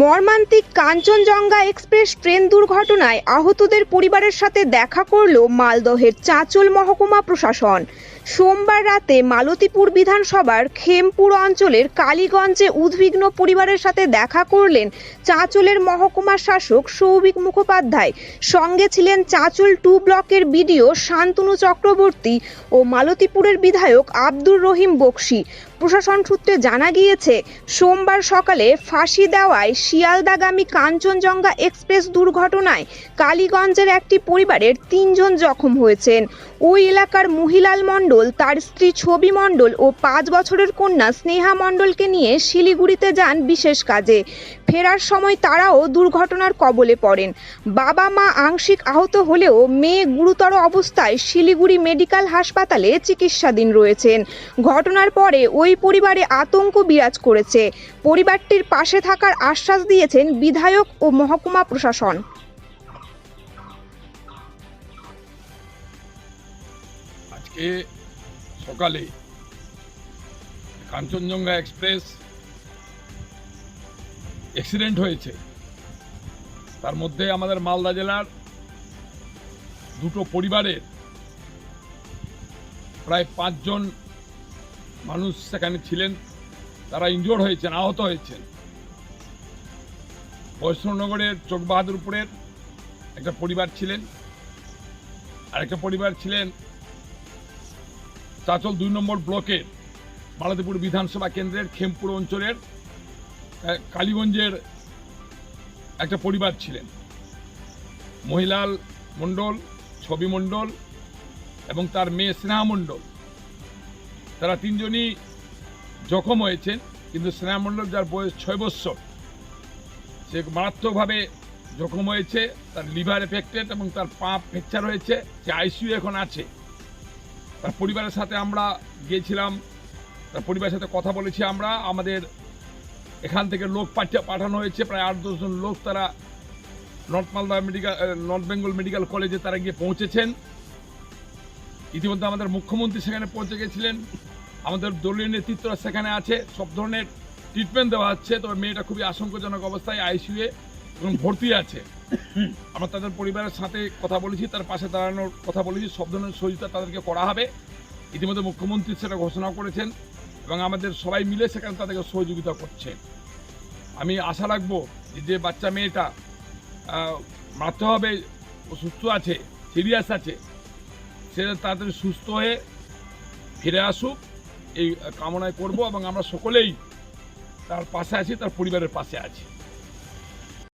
মর্মান্তিক Kanchenjunga express train দুর্ঘটনায় আহতদের পরিবারের সাথে দেখা করল মালদহের চাঁচল মহকুমা প্রশাসন। সোমবার রাতে মালতীপুর বিধানসভার খেমপুর অঞ্চলের কালীগঞ্জে উদ্বিগ্ন পরিবারের সাথে দেখা করলেন চাঁচলের মহকুমা শাসক সৌভিক মুখোপাধ্যায়। সঙ্গে ছিলেন চাঁচল টু ব্লকের বিডিও শান্তনু চক্রবর্তী ও মালতীপুরের বিধায়ক আব্দুর রহিম বক্সি। প্রশাসন সূত্রে জানা গিয়েছে, সোমবার সকালে ফাঁসি দেওয়ায় শিয়ালদাগামী কাঞ্চনজঙ্ঘা এক্সপ্রেস দুর্ঘটনায় কালীগঞ্জের একটি পরিবারের তিনজন জখম হয়েছেন। ওই এলাকার মহিলাল মণ্ডল, তার স্ত্রী ছবি মণ্ডল ও পাঁচ বছরের কন্যা স্নেহা মণ্ডলকে নিয়ে শিলিগুড়িতে যান বিশেষ কাজে। ফেরার সময় তারাও দুর্ঘটনার কবলে পড়েন। বাবা মা আংশিক আহত হলেও মেয়ে গুরুতর অবস্থায় শিলিগুড়ি মেডিকেল হাসপাতালে চিকিৎসাধীন রয়েছেন। ঘটনার পরে ওই পরিবারে আতঙ্ক বিরাজ করেছে। পরিবারটির পাশে থাকার আশ্বাস দিয়েছেন বিধায়ক ও মহকুমা প্রশাসন। আজকে সকালে কাঞ্চনজঙ্ঘা এক্সপ্রেস অ্যাক্সিডেন্ট হয়েছে। তার মধ্যে আমাদের মালদা জেলার দুটো পরিবারের প্রায় পাঁচজন মানুষ সেখানে ছিলেন, তারা ইনজোর হয়েছেন, আহত হয়েছেন। বৈষ্ণবনগরের চোখবাহাদুরপুরের একটা পরিবার ছিলেন। আরেকটা পরিবার ছিলেন চাচল দুই নম্বর ব্লকের মালতীপুর বিধানসভা কেন্দ্রের খেমপুর অঞ্চলের কালীগঞ্জের একটা পরিবার ছিলেন। মহিলাল মণ্ডল, ছবি মণ্ডল এবং তার মেয়ে স্নেহা মণ্ডল। তারা তিনজনই জখম হয়েছেন, কিন্তু স্নেহা মণ্ডল যার বয়স ছয় বৎসর, সে মারাত্মকভাবে জখম হয়েছে, তার লিভার এফেক্টেড এবং তার পা ফ্র্যাকচার হয়েছে, সে আইসিইউ এখন আছে। তার পরিবারের সাথে আমরা গিয়েছিলাম, তার পরিবারের সাথে কথা বলেছি আমরা, আমাদের এখান থেকে লোক পাঠা- পাঠানো হয়েছে, প্রায় আট দশজন লোক তারা north Malda medical north Bengal medical কলেজে তারা গিয়ে পৌঁছেছেন। ইতিমধ্যে আমাদের মুখ্যমন্ত্রী সেখানে পৌঁছে গেছিলেন। আমাদের দলীয় নেতৃত্বরা সেখানে আছে। সব ধরনের ট্রিটমেন্ট দেওয়া হচ্ছে। তবে মেয়েটা খুবই আশঙ্কাজনক অবস্থায় আইসিইউয়ে এবং ভর্তি আছে। আমরা তাদের পরিবারের সাথে কথা বলেছি, তার পাশে দাঁড়ানোর কথা বলেছি। সব ধরনের সহযোগিতা তাদেরকে করা হবে। ইতিমধ্যে মুখ্যমন্ত্রী সেটা ঘোষণা করেছেন এবং আমাদের সবাই মিলে সেখানে তাদেরকে সহযোগিতা করছে আমি আশা রাখব যে বাচ্চা মেয়েটা মারতে হবে সুস্থ আছে সিরিয়াস আছে সে তাড়াতাড়ি সুস্থ হয়ে ফিরে আসুক। এই কামনায় করব এবং আমরা সকলেই তার পাশে আছি, তার পরিবারের পাশে আছি।